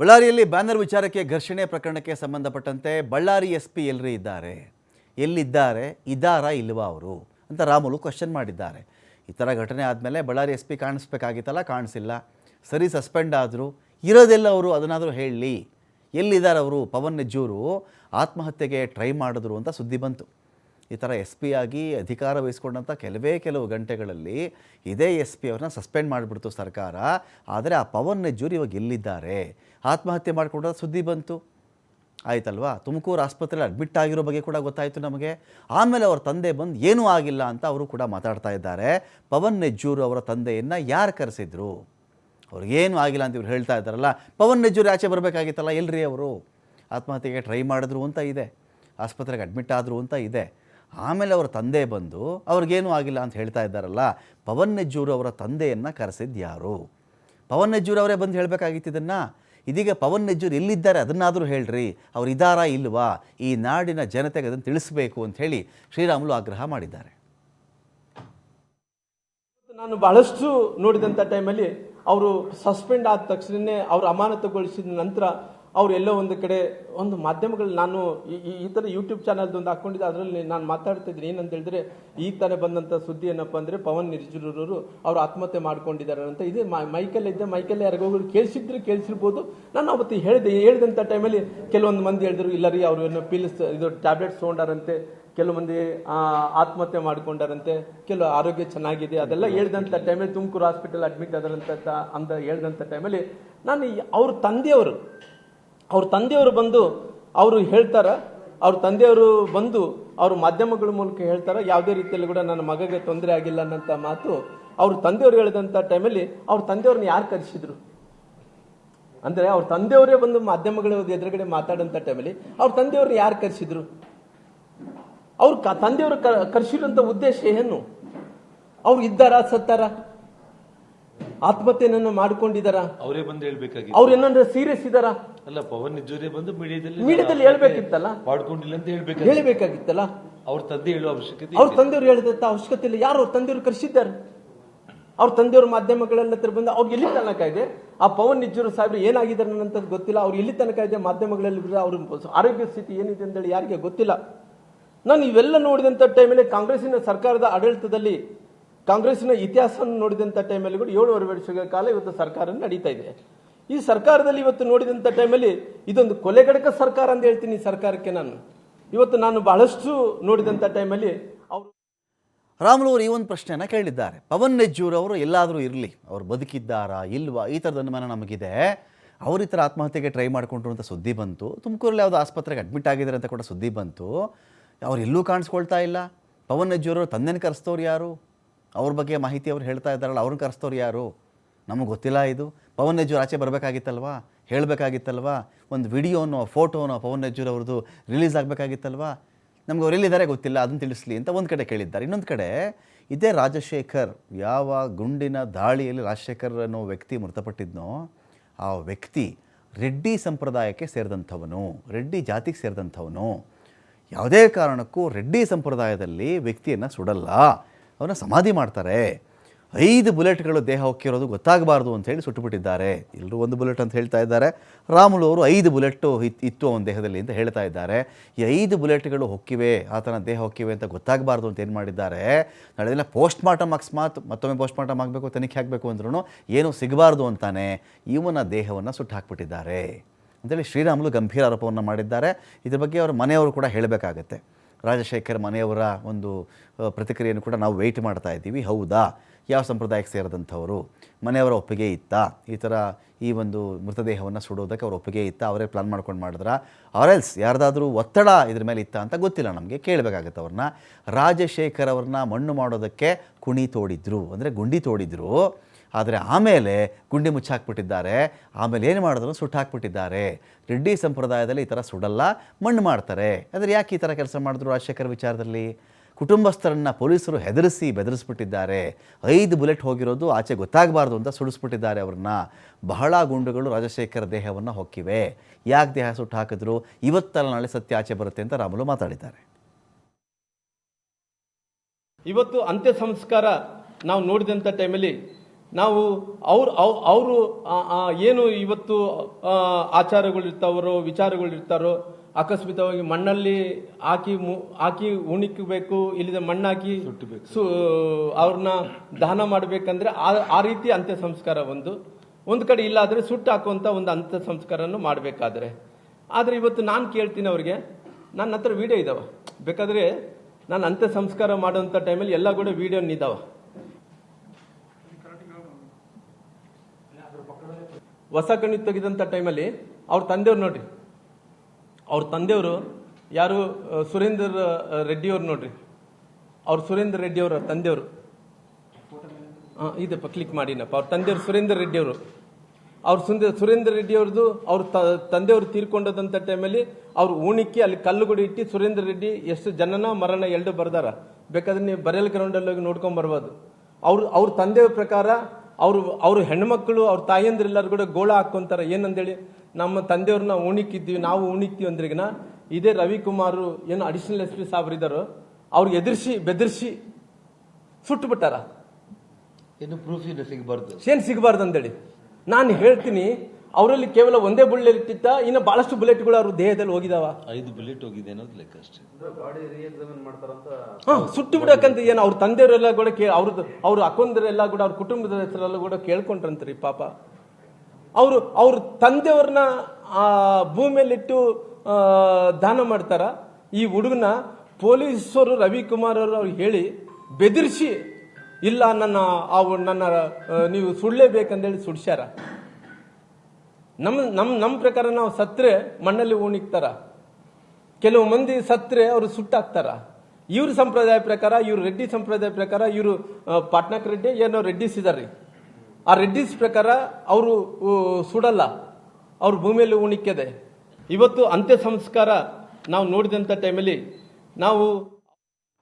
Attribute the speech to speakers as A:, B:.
A: ಬಳ್ಳಾರಿಯಲ್ಲಿ ಬ್ಯಾನರ್ ವಿಚಾರಕ್ಕೆ ಘರ್ಷಣೆ ಪ್ರಕರಣಕ್ಕೆ ಸಂಬಂಧಪಟ್ಟಂತೆ ಬಳ್ಳಾರಿ ಎಸ್ ಪಿ ಎಲ್ಲರೂ ಇದ್ದಾರೆ. ಎಲ್ಲಿದ್ದಾರೆ? ಇದ್ದಾರಾ ಇಲ್ವಾ ಅವರು? ಅಂತ ರಾಮುಲು ಕ್ವಶನ್ ಮಾಡಿದ್ದಾರೆ. ಈ ಥರ ಘಟನೆ ಆದಮೇಲೆ ಬಳ್ಳಾರಿ ಎಸ್ ಪಿ ಕಾಣಿಸ್ಬೇಕಾಗಿತ್ತಲ್ಲ? ಕಾಣಿಸಿಲ್ಲ. ಸರಿ ಸಸ್ಪೆಂಡ್ ಆದರೂ. ಇರೋದೆಲ್ಲ ಅವರು ಅದನ್ನಾದರೂ ಹೇಳಲಿ ಎಲ್ಲಿದ್ದಾರೆ ಅವರು? ಪವನ್ ನೆಜ್ಜೂರು ಆತ್ಮಹತ್ಯೆಗೆ ಟ್ರೈ ಮಾಡಿದ್ರು ಅಂತ ಸುದ್ದಿ ಬಂತು. ಈ ಥರ ಎಸ್ ಪಿ ಆಗಿ ಅಧಿಕಾರ ವಹಿಸ್ಕೊಂಡಂಥ ಕೆಲವೇ ಕೆಲವು ಗಂಟೆಗಳಲ್ಲಿ ಇದೇ ಎಸ್ ಪಿ ಅವ್ರನ್ನ ಸಸ್ಪೆಂಡ್ ಮಾಡಿಬಿಡ್ತು ಸರ್ಕಾರ. ಆದರೆ ಆ ಪವನ್ ನೆಜ್ಜೂರು ಇವಾಗ ಎಲ್ಲಿದ್ದಾರೆ? ಆತ್ಮಹತ್ಯೆ ಮಾಡಿಕೊಂಡ ಸುದ್ದಿ ಬಂತು. ಆಯ್ತಲ್ವಾ? ತುಮಕೂರು ಆಸ್ಪತ್ರೆಯಲ್ಲಿ ಅಡ್ಮಿಟ್ ಆಗಿರೋ ಬಗ್ಗೆ ಕೂಡ ಗೊತ್ತಾಯಿತು ನಮಗೆ. ಆಮೇಲೆ ಅವ್ರ ತಂದೆ ಬಂದು ಏನೂ ಆಗಿಲ್ಲ ಅಂತ ಅವರು ಕೂಡ ಮಾತಾಡ್ತಾ ಇದ್ದಾರೆ. ಪವನ್ ನೆಜ್ಜೂರು ಅವರ ತಂದೆಯನ್ನು ಯಾರು ಕರೆಸಿದ್ರು? ಅವ್ರಿಗೇನು ಆಗಿಲ್ಲ ಅಂತ ಇವ್ರು ಹೇಳ್ತಾ ಇದ್ದಾರಲ್ಲ. ಪವನ್ ನೆಜ್ಜೂರು ಆಚೆ ಬರಬೇಕಾಗಿತ್ತಲ್ಲ? ಎಲ್ರಿ ಅವರು? ಆತ್ಮಹತ್ಯೆಗೆ ಟ್ರೈ ಮಾಡಿದ್ರು ಅಂತ ಇದೆ. ಆಸ್ಪತ್ರೆಗೆ ಅಡ್ಮಿಟ್ ಆದರು ಅಂತ ಇದೆ. ಆಮೇಲೆ ಅವರ ತಂದೆ ಬಂದು, ಅವ್ರಿಗೇನೂ ಆಗಿಲ್ಲ ಅಂತ ಹೇಳ್ತಾ ಇದ್ದಾರಲ್ಲ ಪವನ್ ನೆಜ್ಜೂರು ಅವರ ತಂದೆಯನ್ನು ಕರೆಸಿದ್ದು ಯಾರು? ಪವನ್ ನೆಜ್ಜೂರು ಅವರೇ ಬಂದು ಹೇಳಬೇಕಾಗಿತ್ತು ಇದನ್ನು. ಇದೀಗ ಪವನ್ ನೆಜ್ಜೂರು ಎಲ್ಲಿದ್ದಾರೆ ಅದನ್ನಾದರೂ ಹೇಳ್ರಿ, ಅವ್ರು ಇದ್ದಾರಾ ಇಲ್ವಾ, ಈ ನಾಡಿನ ಜನತೆಗೆ ಅದನ್ನು ತಿಳಿಸಬೇಕು ಅಂತ ಹೇಳಿ ಶ್ರೀರಾಮುಲು ಆಗ್ರಹ ಮಾಡಿದ್ದಾರೆ.
B: ನಾನು ಬಹಳಷ್ಟು ನೋಡಿದಂಥ ಟೈಮಲ್ಲಿ ಅವರು ಸಸ್ಪೆಂಡ್ ಆದ ತಕ್ಷಣನೇ ಅವರು ಅಮಾನತುಗೊಳಿಸಿದ ನಂತರ ಅವ್ರು ಎಲ್ಲೋ ಒಂದು ಕಡೆ ಒಂದು ಮಾಧ್ಯಮಗಳು ನಾನು ಈ- ಈ- ಈ ಥರ ಯೂಟ್ಯೂಬ್ ಚಾನಲ್ದು ಒಂದು ಹಾಕೊಂಡಿದ್ದೆ, ಅದರಲ್ಲಿ ನಾನು ಮಾತಾಡ್ತಿದ್ದೀನಿ ಏನಂತ ಹೇಳಿದ್ರೆ ಈಗ ತಾನೇ ಬಂದಂಥ ಸುದ್ದಿ ಏನಪ್ಪ ಅಂದರೆ ಪವನ್ ನಿರ್ಜುರವರು ಅವರು ಆತ್ಮಹತ್ಯೆ ಮಾಡ್ಕೊಂಡಿದ್ದಾರೆ ಅಂತ. ಇದೇ ಮೈಕಲ್ಲಿ ಇದ್ದೆ ಮೈಕಲ್ಲಿ ಯಾರಿಗೋಗಿ ಕೇಳಿಸಿದ್ರೆ, ಕೇಳಿಸಿರ್ಬೋದು. ನಾನು ಅವತ್ತು ಹೇಳಿದೆ ಹೇಳಿದಂಥ ಟೈಮಲ್ಲಿ ಕೆಲವೊಂದು ಮಂದಿ ಹೇಳಿದ್ರು, ಇಲ್ಲ ರೀ, ಅವರು ಏನೋ ಪಿಲ್ಸ್ ಇದು ಟ್ಯಾಬ್ಲೆಟ್ಸ್ ತೊಗೊಂಡಾರಂತೆ, ಕೆಲವು ಮಂದಿ ಆತ್ಮಹತ್ಯೆ ಮಾಡ್ಕೊಂಡಾರಂತೆ, ಕೆಲವು ಆರೋಗ್ಯ ಚೆನ್ನಾಗಿದೆ, ಅದೆಲ್ಲ ಹೇಳಿದಂಥ ಟೈಮಲ್ಲಿ ತುಮಕೂರು ಹಾಸ್ಪಿಟಲ್ ಅಡ್ಮಿಟ್ ಆದರಂತ ಅಂತ ಹೇಳಿದಂಥ ಟೈಮಲ್ಲಿ ನಾನು ಈ- ಅವ್ರ ತಂದೆಯವರು ಅವ್ರ ತಂದೆಯವರು ಬಂದು ಅವರು ಹೇಳ್ತಾರ, ಅವ್ರ ತಂದೆಯವರು ಬಂದು ಅವ್ರ ಮಾಧ್ಯಮಗಳ ಮೂಲಕ ಹೇಳ್ತಾರ, ಯಾವುದೇ ರೀತಿಯಲ್ಲಿ ಕೂಡ ನನ್ನ ಮಗಗೆ ತೊಂದರೆ ಆಗಿಲ್ಲ ಅನ್ನಂತ ಮಾತು ಅವ್ರ ತಂದೆಯವರು ಹೇಳಿದಂಥ ಟೈಮಲ್ಲಿ ಅವ್ರ ತಂದೆಯವ್ರನ್ನ ಯಾರು ಕರೆಸಿದ್ರು? ಅಂದ್ರೆ ಅವ್ರ ತಂದೆಯವರೇ ಬಂದು ಮಾಧ್ಯಮಗಳ ಎದುರುಗಡೆ ಮಾತಾಡಂತ ಟೈಮಲ್ಲಿ ಅವ್ರ ತಂದೆಯವ್ರನ್ನ ಯಾರು ಕರೆಸಿದ್ರು? ಅವ್ರ ತಂದೆಯವರು ಕ- ಕರೆಸಿರುವಂತ ಉದ್ದೇಶ ಏನು? ಅವ್ರು ಇದ್ದಾರಾ ಸತ್ತಾರ? ಆತ್ಮಹತ್ಯೆಯನ್ನು ಮಾಡ್ಕೊಂಡಿದಾರ
C: ಅವರೇ ಬಂದು ಹೇಳ್ಬೇಕಾಗಿ
B: ಅವ್ರು ಏನಂದ್ರೆ ಸೀರಿಯಸ್ ಇದಾರ
C: ಅಲ್ಲ ಪವನ್ ನಿಜೂರೇ ಬಂದು ಮೀಡಿಯಾದಲ್ಲಿ
B: ಮೀಡಿಯಾದಲ್ಲಿ ಹೇಳ್ಬೇಕಿತ್ತಲ್ಲ?
C: ಮಾಡ್ಕೊಂಡಿಲ್ಲ ಅಂತ ಹೇಳ್ಬೇಕು
B: ಹೇಳ್ಬೇಕಾಗಿತ್ತಲ್ಲ?
C: ಅವ್ರ ತಂದೆ ಹೇಳುವ ಅವಶ್ಯಕತೆ
B: ಅವ್ರ ತಂದೆಯವ್ರು ಹೇಳಿದಂತ ಅವಶ್ಯಕತೆ ಇಲ್ಲ. ಯಾರು? ಅವ್ರ ತಂದೆಯವರು ಕರೆಸಿದ್ದಾರೆ. ಅವ್ರ ತಂದೆಯವ್ರ ಮಾಧ್ಯಮಗಳೆಲ್ಲ ಹತ್ರ ಬಂದು ಅವ್ರಿಗೆ ಎಲ್ಲಿ ತನಕ ಇದೆ? ಆ ಪವನ್ ನಿಜೂರು ಸಾಹೇಬ್ರು ಏನಾಗಿದ್ದಾರೆ ಅನ್ನೋಂಥದ್ದು ಗೊತ್ತಿಲ್ಲ. ಅವ್ರು ಎಲ್ಲಿ ತನಕ ಇದೆ ಮಾಧ್ಯಮಗಳಲ್ಲಿ ಅವ್ರ ಆರೋಗ್ಯ ಸ್ಥಿತಿ ಏನಿದೆ ಅಂತೇಳಿ ಯಾರಿಗೆ ಗೊತ್ತಿಲ್ಲ. ನಾನು ಇವೆಲ್ಲ ನೋಡಿದಂಥ ಟೈಮಲ್ಲಿ ಕಾಂಗ್ರೆಸ್ಸಿನ ಸರ್ಕಾರದ ಆಡಳಿತದಲ್ಲಿ ಕಾಂಗ್ರೆಸ್ಸಿನ ಇತಿಹಾಸವನ್ನು ನೋಡಿದಂಥ ಟೈಮಲ್ಲಿ ಕೂಡ ಏಳುವರೆ ವರ್ಷಗಳ ಕಾಲ ಇವತ್ತು ಸರ್ಕಾರ ನಡೀತಾ ಇದೆ. ಈ ಸರ್ಕಾರದಲ್ಲಿ ಇವತ್ತು ನೋಡಿದಂಥ ಟೈಮಲ್ಲಿ ಇದೊಂದು ಕೊಲೆಗಡಕ ಸರ್ಕಾರ ಅಂತ ಹೇಳ್ತೀನಿ ಈ ಸರ್ಕಾರಕ್ಕೆ ನಾನು. ಇವತ್ತು ನಾನು ಬಹಳಷ್ಟು ನೋಡಿದಂಥ ಟೈಮಲ್ಲಿ ಅವರು
A: ರಾಮುಲು ಅವರು ಈ ಒಂದು ಪ್ರಶ್ನೆಯನ್ನು ಕೇಳಿದ್ದಾರೆ. ಪವನ್ ನೆಜ್ಜೂರ್ ಅವರು ಎಲ್ಲಾದರೂ ಇರಲಿ, ಅವ್ರು ಬದುಕಿದ್ದಾರಾ ಇಲ್ವಾ, ಈ ಥರದ ಅನುಮಾನ ನಮಗಿದೆ. ಅವರು ಈ ಥರ ಆತ್ಮಹತ್ಯೆಗೆ ಟ್ರೈ ಮಾಡಿಕೊಂಡ್ರು ಅಂತ ಸುದ್ದಿ ಬಂತು. ತುಮಕೂರಲ್ಲಿ ಯಾವುದೋ ಆಸ್ಪತ್ರೆಗೆ ಅಡ್ಮಿಟ್ ಆಗಿದ್ದಾರೆ ಅಂತ ಕೂಡ ಸುದ್ದಿ ಬಂತು. ಅವರು ಎಲ್ಲೂ ಕಾಣಿಸ್ಕೊಳ್ತಾ ಇಲ್ಲ. ಪವನ್ ನೆಜ್ಜೂರು ತಂದೆನ ಕರೆಸ್ತವ್ರು ಯಾರು? ಅವ್ರ ಬಗ್ಗೆ ಮಾಹಿತಿ ಅವ್ರು ಹೇಳ್ತಾ ಇದ್ದಾರಲ್ಲ, ಅವ್ರನ್ನ ಕರೆಸ್ತವ್ರು ಯಾರು? ನಮಗೆ ಗೊತ್ತಿಲ್ಲ ಇದು. ಪವನ್ ನೆಜ್ಜೂರು ಆಚೆ ಬರಬೇಕಾಗಿತ್ತಲ್ವಾ? ಹೇಳಬೇಕಾಗಿತ್ತಲ್ವಾ? ಒಂದು ವಿಡಿಯೋನೋ, ಫೋಟೋನೋ ಪವನ್ ನೆಜ್ಜೂರು ಅವ್ರದ್ದು ರಿಲೀಸ್ ಆಗಬೇಕಾಗಿತ್ತಲ್ವಾ? ನಮ್ಗೆ ಅವರೆಲ್ಲಿದ್ದಾರೆ ಗೊತ್ತಿಲ್ಲ ಅದನ್ನು ತಿಳಿಸ್ಲಿ ಅಂತ ಒಂದು ಕಡೆ ಕೇಳಿದ್ದಾರೆ. ಇನ್ನೊಂದು ಕಡೆ, ಇದೇ ರಾಜಶೇಖರ್ ಯಾವ ಗುಂಡಿನ ದಾಳಿಯಲ್ಲಿ ರಾಜಶೇಖರ್ ಅನ್ನೋ ವ್ಯಕ್ತಿ ಮೃತಪಟ್ಟಿದ್ನೋ, ಆ ವ್ಯಕ್ತಿ ರೆಡ್ಡಿ ಸಂಪ್ರದಾಯಕ್ಕೆ ಸೇರಿದಂಥವನು, ರೆಡ್ಡಿ ಜಾತಿಗೆ ಸೇರಿದಂಥವನು. ಯಾವುದೇ ಕಾರಣಕ್ಕೂ ರೆಡ್ಡಿ ಸಂಪ್ರದಾಯದಲ್ಲಿ ವ್ಯಕ್ತಿಯನ್ನು ಸುಡಲ್ಲ. ಅವನ್ನ ಸಮಾಧಿ ಮಾಡ್ತಾರೆ. ಐದು ಬುಲೆಟ್ಗಳು ದೇಹ ಹೊಕ್ಕಿರೋದು ಗೊತ್ತಾಗಬಾರ್ದು ಅಂತ ಹೇಳಿ ಸುಟ್ಟುಬಿಟ್ಟಿದ್ದಾರೆ. ಎಲ್ಲರೂ ಒಂದು ಬುಲೆಟ್ ಅಂತ ಹೇಳ್ತಾ ಇದ್ದಾರೆ. ರಾಮುಲು ಅವರು ಐದು ಬುಲೆಟ್ಟು ಇತ್- ಇತ್ತು ಅವನ ದೇಹದಲ್ಲಿ ಅಂತ ಹೇಳ್ತಾ ಇದ್ದಾರೆ. ಈ ಐದು ಬುಲೆಟ್ಗಳು ಹೊಕ್ಕಿವೆ ಆತನ ದೇಹ ಹೊಕ್ಕಿವೆ ಅಂತ ಗೊತ್ತಾಗಬಾರ್ದು ಅಂತ ಏನು ಮಾಡಿದ್ದಾರೆ? ನಾಳೆ ದಿನ ಪೋಸ್ಟ್ ಮಾರ್ಟಮ್ ಅಕಸ್ಮಾತ್ ಮತ್ತೊಮ್ಮೆ ಪೋಸ್ಟ್ ಮಾರ್ಟಮ್ ಆಗಬೇಕು, ತನಿಖೆ ಆಗಬೇಕು ಅಂದ್ರೂ ಏನೂ ಸಿಗಬಾರ್ದು ಅಂತಾನೆ ಇವನ ದೇಹವನ್ನು ಸುಟ್ಟು ಹಾಕ್ಬಿಟ್ಟಿದ್ದಾರೆ ಅಂತೇಳಿ ಶ್ರೀರಾಮುಲು ಗಂಭೀರ ಆರೋಪವನ್ನು ಮಾಡಿದ್ದಾರೆ. ಇದ್ರ ಬಗ್ಗೆ ಅವರ ಮನೆಯವರು ಕೂಡ ಹೇಳಬೇಕಾಗತ್ತೆ. ರಾಜಶೇಖರ್ ಮನೆಯವರ ಒಂದು ಪ್ರತಿಕ್ರಿಯೆಯನ್ನು ಕೂಡ ನಾವು ವೆಯ್ಟ್ ಮಾಡ್ತಾ ಇದ್ದೀವಿ. ಹೌದಾ? ಯಾವ ಸಂಪ್ರದಾಯಕ್ಕೆ ಸೇರಿದಂಥವರು? ಮನೆಯವರ ಒಪ್ಪಿಗೆ ಇತ್ತಾ? ಈ ಥರ ಈ ಒಂದು ಮೃತದೇಹವನ್ನು ಸುಡೋದಕ್ಕೆ ಅವ್ರ ಒಪ್ಪಿಗೆ ಇತ್ತಾ? ಅವರೇ ಪ್ಲಾನ್ ಮಾಡ್ಕೊಂಡು ಮಾಡಿದ್ರ? ಅವರೆಲ್ಸ್ ಯಾರ್ದಾದರೂ ಒತ್ತಡ ಇದ್ರ ಮೇಲೆ ಇತ್ತಾ ಅಂತ ಗೊತ್ತಿಲ್ಲ ನಮಗೆ. ಕೇಳಬೇಕಾಗತ್ತೆ ಅವ್ರನ್ನ. ರಾಜಶೇಖರ್ ಅವ್ರನ್ನ ಮಣ್ಣು ಮಾಡೋದಕ್ಕೆ ಕುಣಿ ತೋಡಿದ್ರು. ಅಂದರೆ ಗುಂಡಿ ತೋಡಿದ್ರು. ಆದರೆ ಆಮೇಲೆ ಗುಂಡಿ ಮುಚ್ಚಾಕ್ಬಿಟ್ಟಿದ್ದಾರೆ. ಆಮೇಲೆ ಏನು ಮಾಡಿದ್ರು? ಸುಟ್ಟು ಹಾಕ್ಬಿಟ್ಟಿದ್ದಾರೆ. ರೆಡ್ಡಿ ಸಂಪ್ರದಾಯದಲ್ಲಿ ಈ ಥರ ಸುಡಲ್ಲ, ಮಣ್ಣು ಮಾಡ್ತಾರೆ. ಅಂದರೆ ಯಾಕೆ ಈ ಥರ ಕೆಲಸ ಮಾಡಿದ್ರು ರಾಜಶೇಖರ್ ವಿಚಾರದಲ್ಲಿ? ಕುಟುಂಬಸ್ಥರನ್ನು ಪೊಲೀಸರು ಹೆದರಿಸಿ ಬೆದರಿಸ್ಬಿಟ್ಟಿದ್ದಾರೆ. ಐದು ಬುಲೆಟ್ ಹೋಗಿರೋದು ಆಚೆ ಗೊತ್ತಾಗಬಾರ್ದು ಅಂತ ಸುಡಿಸ್ಬಿಟ್ಟಿದ್ದಾರೆ ಅವ್ರನ್ನ. ಬಹಳ ಗುಂಡುಗಳು ರಾಜಶೇಖರ್ ದೇಹವನ್ನು ಹೊಕ್ಕಿವೆ. ಯಾಕೆ ದೇಹ ಸುಟ್ಟು ಹಾಕಿದ್ರು? ಇವತ್ತಲ್ಲ ನಾಳೆ ಸತ್ಯ ಆಚೆ ಬರುತ್ತೆ ಅಂತ ರಾಮುಲು ಮಾತಾಡಿದ್ದಾರೆ.
B: ಇವತ್ತು ಅಂತ್ಯ ಸಂಸ್ಕಾರ ನಾವು ನೋಡಿದಂಥ ಟೈಮಲ್ಲಿ ನಾವು ಅವ್ರು ಅವರು ಏನು ಇವತ್ತು ಆಚಾರಗಳಿರ್ತಾವರೋ ವಿಚಾರಗಳಿರ್ತಾರೋ ಆಕಸ್ಮಿಕವಾಗಿ ಮಣ್ಣಲ್ಲಿ ಹಾಕಿ ಮು- ಹಾಕಿ ಉಣಿಕಬೇಕು ಇಲ್ಲದ ಮಣ್ಣಾಕಿ ಸು ಅವ್ರನ್ನ ದಹನ ಮಾಡಬೇಕಂದ್ರೆ ಆ ಆ ರೀತಿ ಅಂತ್ಯ ಸಂಸ್ಕಾರ ಒಂದು. ಒಂದು ಕಡೆ ಇಲ್ಲಾದರೆ ಸುಟ್ಟು ಹಾಕುವಂಥ ಒಂದು ಅಂತ್ಯ ಸಂಸ್ಕಾರವನ್ನು ಮಾಡಬೇಕಾದ್ರೆ. ಆದರೆ ಇವತ್ತು ನಾನು ಕೇಳ್ತೀನಿ ಅವ್ರಿಗೆ ನನ್ನ ಹತ್ರ ವೀಡಿಯೋ ಇದಾವೆ. ಬೇಕಾದರೆ ನಾನು ಅಂತ್ಯ ಸಂಸ್ಕಾರ ಮಾಡುವಂಥ ಟೈಮಲ್ಲಿ ಎಲ್ಲ ಕೂಡ ವಿಡಿಯೋ ಹೊಸ ಕಣ್ಣು ತೆಗೆದಂಥ ಟೈಮಲ್ಲಿ ಅವ್ರ ತಂದೆಯವ್ರು ನೋಡ್ರಿ. ಅವ್ರ ತಂದೆಯವರು ಯಾರು ಸುರೇಂದ್ರ ರೆಡ್ಡಿಯವ್ರು ನೋಡ್ರಿ. ಅವ್ರು ಸುರೇಂದ್ರ ರೆಡ್ಡಿಯವರ ತಂದೆಯವರು. ಹಾಂ ಇದಪ್ಪ ಕ್ಲಿಕ್ ಮಾಡಿನಪ್ಪ. ಅವ್ರ ತಂದೆಯವರು ಸುರೇಂದ್ರ ರೆಡ್ಡಿಯವರು. ಅವ್ರ ಸುಂದ, ಸುರೇಂದ್ರ ರೆಡ್ಡಿಯವ್ರದ್ದು ಅವ್ರ ತ- ತಂದೆಯವರು ತೀರ್ಕೊಂಡದಂಥ ಟೈಮಲ್ಲಿ ಅವ್ರು ಉಣಿಕ್ಕಿ ಅಲ್ಲಿ ಕಲ್ಲುಗುಡಿ ಇಟ್ಟು ಸುರೇಂದ್ರ ರೆಡ್ಡಿ ಎಷ್ಟು ಜನನ ಮರಣ ಎರಡು ಬರ್ದಾರ. ಬೇಕಾದ್ರೆ ನೀವು ಬರೆಯಲ್ ಗ್ರೌಂಡಲ್ಲಿ ಹೋಗಿ ನೋಡ್ಕೊಂಡ್ಬರ್ಬೋದು ಅವ್ರು, ಅವ್ರ ತಂದೆಯ ಪ್ರಕಾರ ಅವರು ಅವ್ರ ಹೆಣ್ಮಕ್ಳು ಅವ್ರ ತಾಯಂದ್ರೆಲ್ಲರೂ ಕೂಡ ಗೋಳ ಹಾಕ್ಕೊಂತಾರೆ ಏನಂದೇಳಿ? ನಮ್ಮ ತಂದೆಯವ್ರನ್ನ ಉಣಿಕ್ಕಿದ್ದೀವಿ ನಾವು ಉಣಿಕ್ತೀವಿ ಅಂದ್ರಿಗಿನ ಇದೇ ರವಿಕುಮಾರ್ ಏನು ಅಡಿಷನಲ್ ಎಸ್ ಪಿ ಸಾಬ್ರಿದಾರೋ ಅವ್ರಿಗೆ ಎದುರಿಸಿ ಬೆದರಿಸಿ ಸುಟ್ಟು ಬಿಟ್ಟಾರ
C: ಏನು ಪ್ರೂಫ್ ಏನು ಸಿಗಬಾರ್ದು.
B: ಏನು ಸಿಗಬಾರ್ದು ಅಂತೇಳಿ ನಾನು ಹೇಳ್ತೀನಿ ಅವರಲ್ಲಿ ಕೇವಲ ಒಂದೇ ಬುಲ್ಲೆಟ್ ಇಟ್ಟಿತ್ತ ಇನ್ನು ಬಹಳಷ್ಟು ಬುಲೆಟ್ಗಳು ಅವ್ರ ದೇಹದಲ್ಲಿ ಹೋಗಿದಾವ.
C: ಐದು ಬುಲೆಟ್ ಹೋಗಿದೆ ಅನ್ನೋದು ಲೆಕ್ಕ ಅಷ್ಟೇ.
B: ಹಾ ಸುಟ್ಟು ಬಿಡಕ್ಕಂತ ಏನು ಅವ್ರ ತಂದೆಯವರೆಲ್ಲ ಕೂಡ ಕೇ ಅವ್ರದ್ದು ಅವ್ರ ಅಕ್ಕಂದರೆಲ್ಲ ಕೂಡ ಅವ್ರ ಕುಟುಂಬದ ಹೆಸರೆಲ್ಲ ಕೂಡ ಕೇಳ್ಕೊಂಡ್ರಂತ್ರಿ ಪಾಪ. ಅವರು ಅವ್ರ ತಂದೆಯವ್ರನ್ನ ಆ ಭೂಮಿಯಲ್ಲಿಟ್ಟು ದಾನ ಮಾಡ್ತಾರ. ಈ ಹುಡುಗನ ಪೊಲೀಸರು ರವಿಕುಮಾರ್ ಅವರು ಅವ್ರಿಗೆ ಹೇಳಿ ಬೆದರಿಸಿ ಇಲ್ಲ ನನ್ನ ಆ ನನ್ನ ನೀವು ಸುಳ್ಳೇಬೇಕಂದೇಳಿ ಸುಡ್ಸ್ಯಾರ. ನಮ್ಮ ನಮ್ಮ ನಮ್ಮ ಪ್ರಕಾರ ನಾವು ಸತ್ರೆ ಮಣ್ಣಲ್ಲಿ ಉಣಿಕ್ತಾರ ಕೆಲವು ಮಂದಿ ಸತ್ರೆ ಅವರು ಸುಟ್ಟಾಕ್ತಾರ. ಇವ್ರ ಸಂಪ್ರದಾಯ ಪ್ರಕಾರ, ಇವ್ರು ರೆಡ್ಡಿ ಸಂಪ್ರದಾಯ ಪ್ರಕಾರ, ಇವರು ಪಾಟ್ನಾಕ್ ರೆಡ್ಡಿ, ಏನೋ ರೆಡ್ಡಿಸ್ ಇದಾರೆ ಆ ರೆಡ್ಡಿಸ್ ಪ್ರಕಾರ ಅವರು ಸುಡಲ್ಲ. ಅವ್ರ ಭೂಮಿಯಲ್ಲಿ ಉಣಿಕ್ಯದೆ ಇವತ್ತು ಅಂತ್ಯ ಸಂಸ್ಕಾರ ನಾವು ನೋಡಿದಂಥ ಟೈಮಲ್ಲಿ ನಾವು